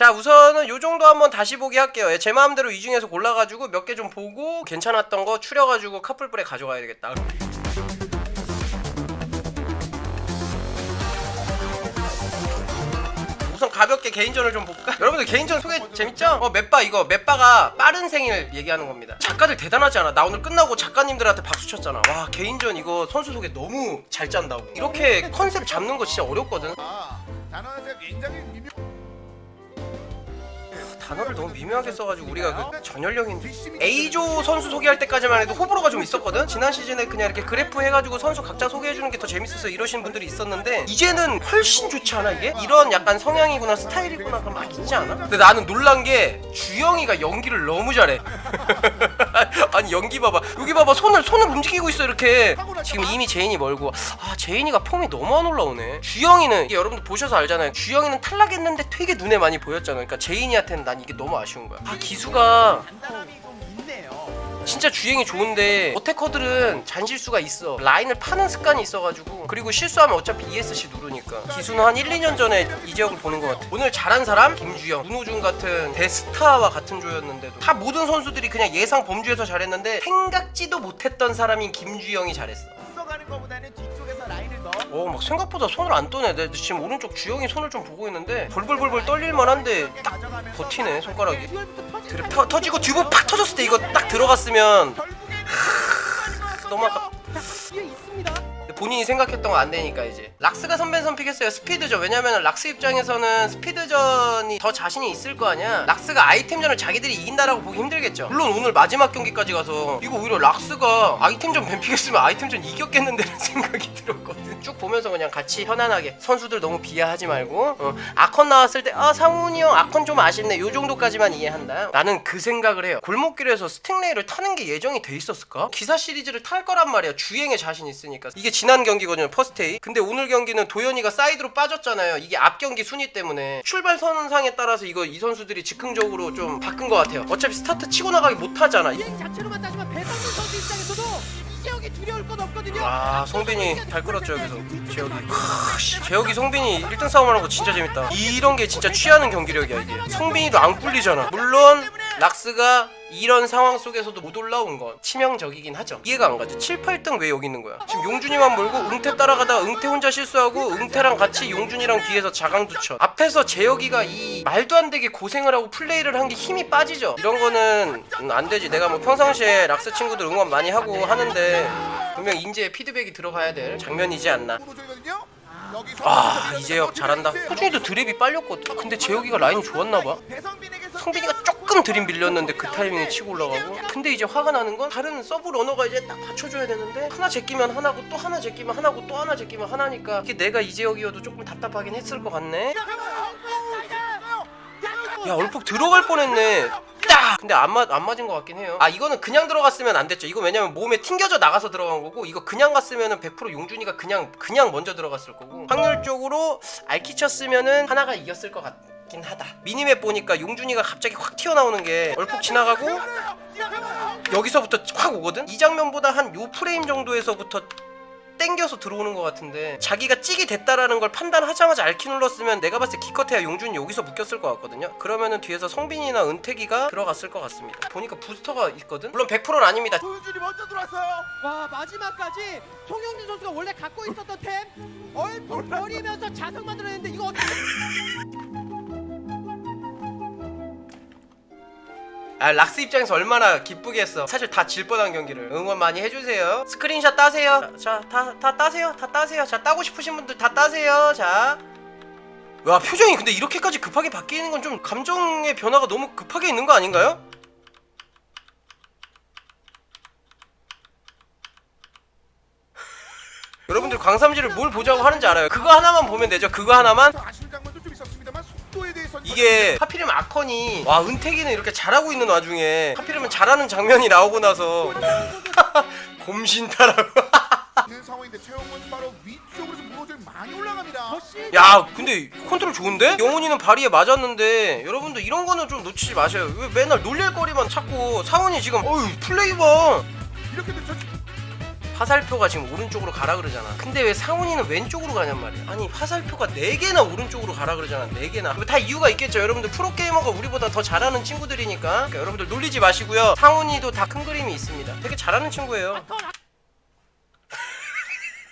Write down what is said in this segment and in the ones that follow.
자 우선은 요 정도 한번 다시 보기 할게요 예, 제 마음대로 이 중에서 골라가지고 몇 개 좀 보고 괜찮았던 거 추려가지고 커플불에 가져가야 되겠다 우선 가볍게 개인전을 좀 볼까? 여러분들 개인전 소개 재밌죠? 어 맵바 이거 맵바가 빠른 생일 얘기하는 겁니다 작가들 대단하지 않아? 나 오늘 끝나고 작가님들한테 박수 쳤잖아 와 개인전 이거 선수 소개 너무 잘 짠다고 이렇게 컨셉 잡는 거 진짜 어렵거든 아, 단어가 굉장히 미묘. 단어를 너무 미묘하게 써가지고 우리가 그 전열령인데 A조 선수 소개할 때까지만 해도 호불호가 좀 있었거든 지난 시즌에 그냥 이렇게 그래프 해가지고 선수 각자 소개해주는 게 더 재밌어서 이러시는 분들이 있었는데 이제는 훨씬 좋지 않아 이게? 이런 약간 성향이구나 스타일이구나 그럼 맛있지 않아? 근데 나는 놀란 게 주영이가 연기를 너무 잘해 아니 연기 봐봐. 여기 봐봐. 손을 손을 움직이고 있어 이렇게. 지금 이미 제인이 멀고. 아 제인이가 폼이 너무 안 올라오네. 주영이는 이게 여러분들 보셔서 알잖아요. 주영이는 탈락했는데 되게 눈에 많이 보였잖아 그러니까 제인이한테는 난 이게 너무 아쉬운 거야. 아 기수가 있네요. 진짜 주행이 좋은데 어태커들은 잔실수가 있어. 라인을 파는 습관이 있어가지고. 그리고 실수하면 어차피 ESC 누르니까. 기수는 한 1, 2년 전에 이재혁을 보는 것 같아. 오늘 잘한 사람? 김주영. 문호준 같은 대스타와 같은 조였는데도. 다 모든 선수들이 그냥 예상 범주에서 잘했는데 생각지도 못했던 사람인 김주영이 잘했어 것보다는 뒤쪽에서 라인을 넣어. 어막 생각보다 손을 안 떠네. 내 지금 오른쪽 주영이 손을 좀 보고 있는데 벌벌벌벌 떨릴만 한데 딱 버티네 손가락이. 드립 터, 터지고 듀브 팍 터졌을 때 이거 딱 들어갔으면 결국에 너무 아깝 본인이 생각했던 거 안 되니까 이제. 락스가 선배 선픽했어요. 스피드전. 왜냐면 락스 입장에서는 스피드전이 더 자신이 있을 거 아니야. 락스가 아이템전을 자기들이 이긴다라고 보기 힘들겠죠. 물론 오늘 마지막 경기까지 가서 이거 오히려 락스가 아이템전 뱀픽했으면 아이템전 이겼겠는데라는 생각이 쭉 보면서 그냥 같이 편안하게 선수들 너무 비하하지 말고 어, 아컨 나왔을 때 아 상훈이 형 아컨 좀 아쉽네. 요 정도까지만 이해한다. 나는 그 생각을 해요. 골목길에서 스팅레이를 타는 게 예정이 돼 있었을까? 기사 시리즈를 탈 거란 말이야. 주행에 자신 있으니까. 이게 지난 경기거든요 퍼스테이 근데 오늘 경기는 도현이가 사이드로 빠졌잖아요. 이게 앞 경기 순위 때문에. 출발 선상에 따라서 이거 이 선수들이 즉흥적으로 좀 바꾼 것 같아요. 어차피 스타트 치고 나가기 못하잖아. 자체로만 따지면 배상민 없거든요. 아 성빈이 잘 끌었죠 여기서. 재혁이. 크, 씨, 재혁이 성빈이 1등 싸움하는 거 진짜 재밌다. 이런 게 진짜 취하는 경기력이야 이게. 성빈이도 안 꿀리잖아. 물론 락스가 이런 상황 속에서도 못 올라온 건 치명적이긴 하죠. 이해가 안 가죠. 7, 8등 왜 여기 있는 거야? 지금 용준이만 몰고 응태 따라가다가 응태 혼자 실수하고 응태랑 같이 용준이랑 뒤에서 자강두천. 앞에서 재혁이가 이 말도 안 되게 고생을 하고 플레이를 한 게 힘이 빠지죠. 이런 거는 음, 안 되지. 내가 뭐 평상시에 락스 친구들 응원 많이 하고 하는데 분명 인재의 피드백이 들어가야 될 장면이지 않나. 여기서 아 이재혁 잘한다. 호준이도 드립이 빨렸거든. 근데 재혁이가 라인이 좋았나봐. 배성빈에게서 성빈이가 조금 드림 빌렸는데 그 타이밍에 치고 올라가고. 근데 이제 화가 나는 건 다른 서브 러너가 이제 딱 받쳐줘야 되는데 하나 제끼면 하나고 또 하나 제끼면 하나고 또 하나 제끼면 하나니까 이게 내가 이재혁이어도 조금 답답하긴 했을 것 같네. 야 얼폭 들어갈 뻔했네 딱! 근데 안, 맞, 안 맞은 것 같긴 해요. 아 이거는 그냥 들어갔으면 안 됐죠. 이거 왜냐면 몸에 튕겨져 나가서 들어간 거고 이거 그냥 갔으면 100% 용준이가 그냥 그냥 먼저 들어갔을 거고. 확률적으로 알키 쳤으면은 하나가 이겼을 것 같긴 하다. 미니맵 보니까 용준이가 갑자기 확 튀어나오는 게 얼폭 지나가고 여기서부터 확 오거든? 이 장면보다 한 요 프레임 정도에서부터 땡겨서 들어오는 것 같은데 자기가 찍이 됐다라는 걸 판단하자마자 알키 눌렀으면 내가 봤을 때 기껏해야 용준이 여기서 묶였을 것 같거든요. 그러면은 뒤에서 성빈이나 은택이가 들어갔을 것 같습니다. 보니까 부스터가 있거든? 물론 100%는 아닙니다. 도현준이 먼저 들어왔어요. 와 마지막까지 송영진 선수가 원래 갖고 있었던 템 얼폭 버리면서 자석 만들어냈는데 이거 어떻게 아 락스 입장에서 얼마나 기쁘게 했어. 사실 다 질 뻔한 경기를. 응원 많이 해주세요. 스크린샷 따세요. 자 다 다 따세요. 다 따세요. 자 따고 싶으신 분들 다 따세요. 자 와 표정이 근데 이렇게까지 급하게 바뀌는 건 좀 감정의 변화가 너무 급하게 있는 거 아닌가요? 여러분들 광삼지를 뭘 보자고 하는지 알아요? 그거 하나만 보면 되죠. 그거 하나만 이게 하필이면 아컨이 와 은택이는 이렇게 잘하고 있는 와중에 하필이면 잘하는 장면이 나오고 나서 곰신타라고 있는 상황인데 최영훈 바로 위쪽으로 무너져 많이 올라갑니다. 더시 야 근데 컨트롤 좋은데? 영훈이는 발이에 맞았는데 여러분들 이런 거는 좀 놓치지 마세요 왜 맨날 놀릴 거리만 찾고 사원이 지금 어휴 플레이 봐 이렇게 되면 저 화살표가 지금 오른쪽으로 가라 그러잖아. 근데 왜 상훈이는 왼쪽으로 가냔 말이야. 아니 화살표가 4개나 오른쪽으로 가라 그러잖아 4개나. 다 이유가 있겠죠. 여러분들 프로게이머가 우리보다 더 잘하는 친구들이니까. 그러니까 여러분들 놀리지 마시고요. 상훈이도 다 큰 그림이 있습니다. 되게 잘하는 친구예요. 아컨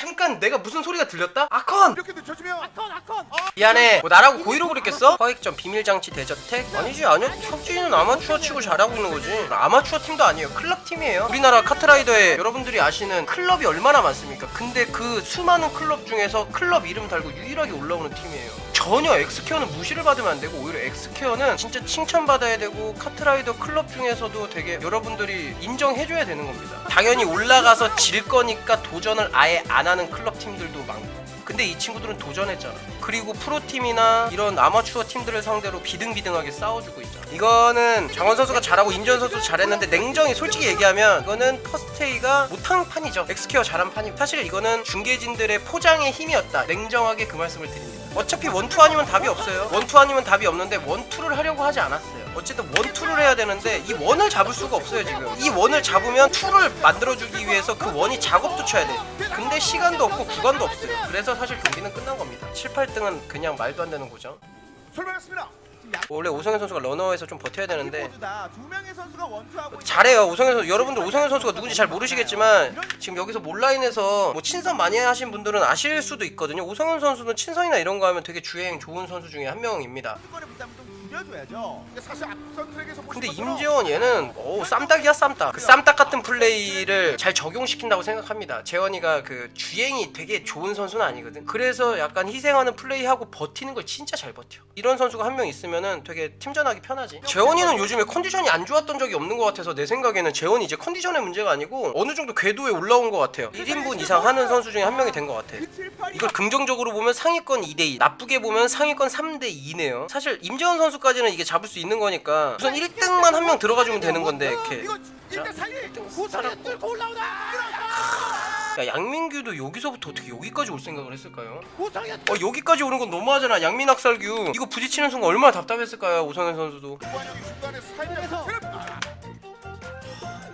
잠깐 내가 무슨 소리가 들렸다? 아컨! 이렇게 늦춰지면 아컨 아컨 미안해 뭐 나라고 고의로 그랬겠어? 화익점 비밀장치 대저택? 아니지 아니요 혁진이는 아마추어 치고 잘하고 있는 거지 아마추어 팀도 아니에요 클럽 팀이에요 우리나라 카트라이더에 여러분들이 아시는 클럽이 얼마나 많습니까 근데 그 수많은 클럽 중에서 클럽 이름 달고 유일하게 올라오는 팀이에요 전혀 엑스케어는 무시를 받으면 안 되고 오히려 엑스케어는 진짜 칭찬받아야 되고 카트라이더 클럽 중에서도 되게 여러분들이 인정해줘야 되는 겁니다 당연히 올라가서 질 거니까 도전을 아예 안 하는 클럽 팀들도 많고 근데 이 친구들은 도전했잖아. 그리고 프로팀이나 이런 아마추어 팀들을 상대로 비등비등하게 싸워주고 있잖아. 이거는 장원 선수가 잘하고 임지원 선수 잘했는데 냉정히 솔직히 얘기하면 이거는 퍼스테이가 못한 판이죠. 엑스케어 잘한 판이 사실 이거는 중계진들의 포장의 힘이었다. 냉정하게 그 말씀을 드립니다. 어차피 원투 아니면 답이 없어요. 원투 아니면 답이 없는데 원투를 하려고 하지 않았어요. 어쨌든 원투를 해야 되는데 이 원을 잡을 수가 없어요 지금. 이 원을 잡으면 투를 만들어주기 위해서 그 원이 작업도 쳐야 돼. 근데 시간도 없고 구간도 없어요. 그래서 사실 경기는 끝난 겁니다. 7, 8등은 그냥 말도 안 되는 거죠. 설명했습니다. 원래 오성현 선수가 러너에서 좀 버텨야 되는데 잘해요. 오성현 선수 여러분들 오성현 선수가 누군지 잘 모르시겠지만 지금 여기서 몰라인에서 뭐 친선 많이 하신 분들은 아실 수도 있거든요. 오성현 선수는 친선이나 이런 거 하면 되게 주행 좋은 선수 중에 한 명입니다 줄여줘야죠. 근데 사실 앞선 트랙에서 근데 것처럼 임재원 얘는 오 쌈딱이야 쌈딱. 그 쌈딱 같은 플레이를 잘 적용시킨다고 생각합니다. 재원이가 그 주행이 되게 좋은 선수는 아니거든. 그래서 약간 희생하는 플레이하고 버티는 걸 진짜 잘 버텨. 이런 선수가 한 명 있으면은 되게 팀전하기 편하지. 재원이는 요즘에 컨디션이 안 좋았던 적이 없는 것 같아서 내 생각에는 재원이 이제 컨디션의 문제가 아니고 어느 정도 궤도에 올라온 것 같아요. 1인분 이상 하는 선수 중에 한 명이 된 것 같아. 그 7, 8, 이걸 긍정적으로 보면 상위권 2대2 나쁘게 보면 상위권 3대2네요. 사실 임재원 선수 까지는 이게 잡을 수 있는 거니까 우선 1등만 한 명 들어가주면 되는 건데 이렇게. 이거 일단 사이 고성이 뚫고 올라오다. 야 양민규도 여기서부터 어떻게 여기까지 올 생각을 했을까요? 어 여기까지 오는 건 너무하잖아. 양민 학살규. 이거 부딪히는 순간 얼마나 답답했을까요 오성현 선수도? 중간에 살면서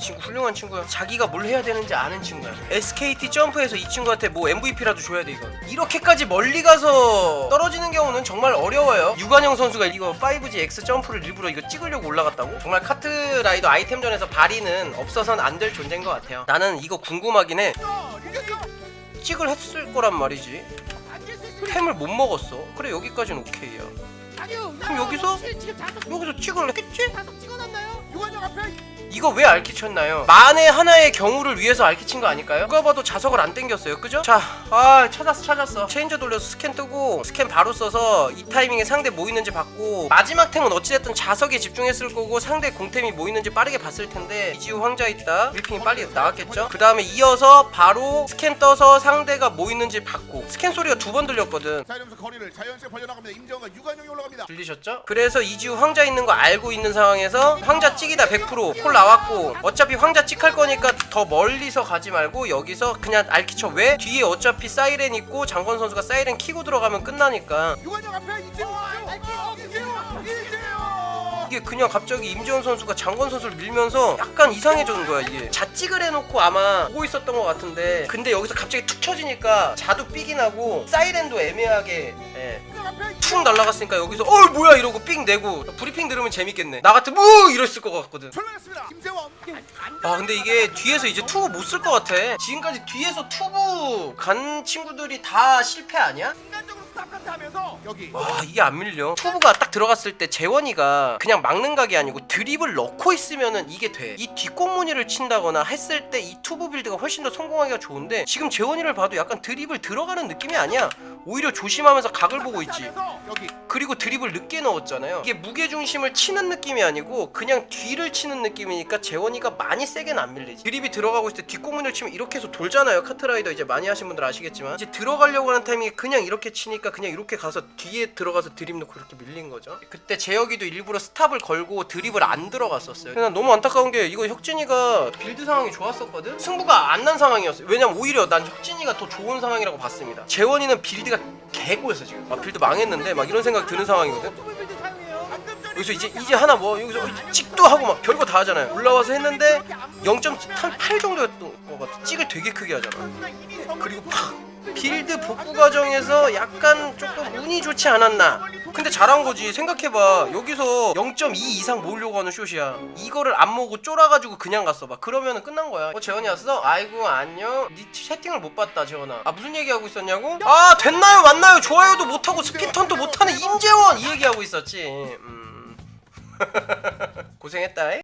친구 훌륭한 친구야 자기가 뭘 해야 되는지 아는 친구야. SKT 점프에서 이 친구한테 뭐 MVP라도 줘야 돼 이건. 이렇게까지 멀리 가서 떨어지는 경우는 정말 어려워요. 유관영 선수가 이거 5G X 점프를 일부러 이거 찍으려고 올라갔다고? 정말 카트라이더 아이템전에서 발휘는 없어선 안 될 존재인 것 같아요. 나는 이거 궁금하긴 해. 찍을 했을 거란 말이지. 템을 못 먹었어. 그래 여기까지는 오케이야. 그럼 여기서? 여기서 찍을 했겠지? 유관영 앞에 이거 왜 알키쳤나요? 만에 하나의 경우를 위해서 알키친 거 아닐까요? 누가 봐도 자석을 안 땡겼어요 그죠? 자, 아 찾았어 찾았어 체인저 돌려서 스캔 뜨고 스캔 바로 써서 이 타이밍에 상대 뭐 있는지 봤고 마지막 템은 어찌됐든 자석에 집중했을 거고 상대 공템이 뭐 있는지 빠르게 봤을 텐데 이지우 황자 있다 브리핑이 빨리 나왔겠죠? 그 다음에 이어서 바로 스캔 떠서 상대가 뭐 있는지 봤고 스캔 소리가 두 번 들렸거든 자 이러면서 거리를 자연스레 벌려나갑니다. 임재원과 유관영이 올라갑니다. 들리셨죠? 그래서 이지우 황자 있는 거 알고 있는 상황에서 황자 찍 이다 100%콜 나왔고 어차피 황자 찍할 거니까 더 멀리서 가지 말고 여기서 그냥 알키쳐 왜? 뒤에 어차피 사이렌 있고 장건 선수가 사이렌 키고 들어가면 끝나니까 유관영 앞에 이재원. 이게 그냥 갑자기 임지원 선수가 장건 선수를 밀면서 약간 이상해지는 거야 이게 자찍을 해놓고 아마 보고 있었던 것 같은데 근데 여기서 갑자기 툭 쳐지니까 자도 삑이 나고 사이렌도 애매하게 예. 툭 날라갔으니까 여기서 어 뭐야 이러고 삑 내고 브리핑 들으면 재밌겠네 나 같으면 뭐 이랬을 것 같거든. 아 근데 이게 뒤에서 이제 투부 못쓸 것 같아 지금까지 뒤에서 투부 간 친구들이 다 실패 아니야? 하면서 여기. 와 이게 안 밀려. 투부가 딱 들어갔을 때 재원이가 그냥 막는 각이 아니고 드립을 넣고 있으면은 이게 돼이 뒷공무니를 친다거나 했을 때 이 투부 빌드가 훨씬 더 성공하기가 좋은데 지금 재원이를 봐도 약간 드립을 들어가는 느낌이 아니야. 오히려 조심하면서 각을 보고 있지. 여기. 그리고 드립을 늦게 넣었잖아요. 이게 무게 중심을 치는 느낌이 아니고 그냥 뒤를 치는 느낌이니까 재원이가 많이 세게는 안 밀리지. 드립이 들어가고 있을 때 뒷공문을 치면 이렇게 해서 돌잖아요. 카트라이더 이제 많이 하신 분들 아시겠지만. 이제 들어가려고 하는 타이밍에 그냥 이렇게 치니까 그냥 이렇게 가서 뒤에 들어가서 드립 넣고 이렇게 밀린 거죠. 그때 재혁이도 일부러 스탑을 걸고 드립을 안 들어갔었어요. 그냥 너무 안타까운 게 이거 혁진이가 빌드 상황이 좋았었거든. 승부가 안 난 상황이었어요. 왜냐면 오히려 난 혁진이가 더 좋은 상황이라고 봤습니다. 재원이는 빌드가 개고였어 지금. 아 빌드 망했는데 막 이런 생각 드는 상황이거든. 여기서 이제 이제 하나 뭐 여기서 찍도 하고 막 별거 다 하잖아요. 올라와서 했는데 0.8 정도였던 것 같아 찍을 되게 크게 하잖아 그리고 팍 빌드 복구 과정에서 약간 조금 운이 좋지 않았나? 근데 잘한 거지. 생각해봐. 여기서 0.2 이상 모으려고 하는 숏이야. 이거를 안 모으고 쫄아가지고 그냥 갔어. 봐. 그러면은 끝난 거야. 어 재원이 왔어? 아이고 안녕. 니 채팅을 못 봤다 재원아. 아 무슨 얘기하고 있었냐고? 아 됐나요? 맞나요? 좋아요도 못하고 스피턴도 못하는 임재원! 이 얘기하고 있었지. 음. 고생했다 이.